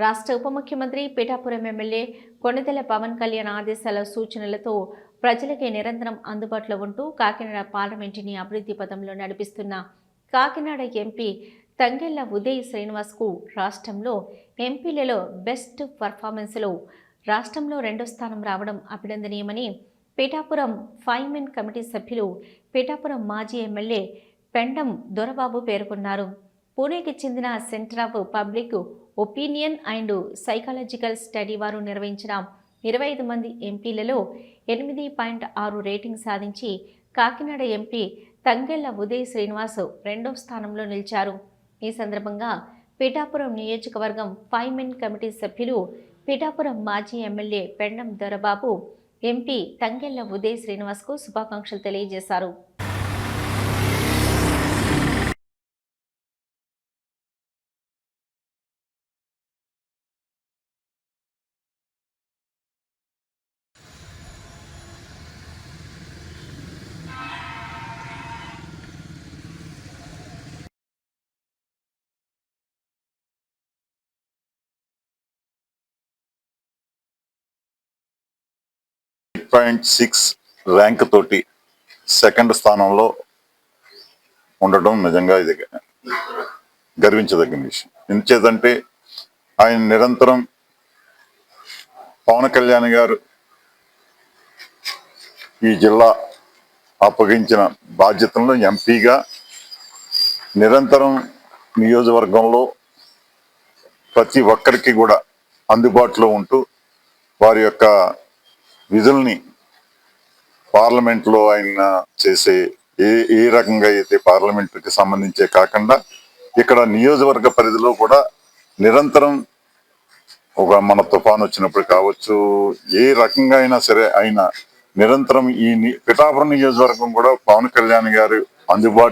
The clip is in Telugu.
రాష్ట్ర ఉప ముఖ్యమంత్రి పిఠాపురం ఎమ్మెల్యే కొణిదెల పవన్ కళ్యాణ్ ఆదేశాల సూచనలతో ప్రజలకి నిరంతరం అందుబాటులో ఉంటూ కాకినాడ పార్లమెంటుని అభివృద్ధి పదంలో నడిపిస్తున్న కాకినాడ ఎంపీ తంగెళ్ళ ఉదయ్ శ్రీనివాస్కు రాష్ట్రంలో ఎంపీలలో బెస్ట్ పర్ఫార్మెన్స్లో రాష్ట్రంలో రెండో స్థానం రావడం అభినందనీయమని పిఠాపురం ఫైవ్ కమిటీ సభ్యులు పీఠాపురం మాజీ ఎమ్మెల్యే పెండం దొరబాబు పేర్కొన్నారు. పూణేకి చెందిన centre of public opinion and psychological study వారు నిర్వహించిన ఇరవై ఐదు మంది ఎంపీలలో ఎనిమిది పాయింట్ ఆరు రేటింగ్ సాధించి కాకినాడ ఎంపీ తంగెళ్ళ ఉదయ్ శ్రీనివాస్ రెండో స్థానంలో నిలిచారు. ఈ సందర్భంగా పిఠాపురం నియోజకవర్గం ఫైవ్ మెన్ కమిటీ సభ్యులు పిఠాపురం మాజీ ఎమ్మెల్యే పెండం దొరబాబు ఎంపీ తంగెళ్ళ ఉదయ్ శ్రీనివాస్కు శుభాకాంక్షలు తెలియజేశారు. పాయింట్ సిక్స్ ర్యాంక్ తోటి సెకండ్ స్థానంలో ఉండటం నిజంగా ఇది గర్వించదగిన విషయం. ఎందుచేతంటే ఆయన నిరంతరం పవన్ కళ్యాణ్ గారు ఈ జిల్లా అప్పగించిన బాధ్యతలను ఎంపీగా నిరంతరం నియోజకవర్గంలో ప్రతి ఒక్కరికి కూడా అందుబాటులో ఉంటూ వారి యొక్క విధుల్ని పార్లమెంట్లో ఆయన చేసే ఏ ఏ రకంగా అయితే పార్లమెంట్కి సంబంధించే కాకుండా ఇక్కడ నియోజకవర్గ పరిధిలో కూడా నిరంతరం ఒక మన తుఫాన్ వచ్చినప్పుడు కావచ్చు ఏ రకంగా అయినా సరే ఆయన నిరంతరం ఈ ని- పిఠాపురం నియోజకవర్గం కూడా పవన్ కళ్యాణ్ గారు అందుబాటు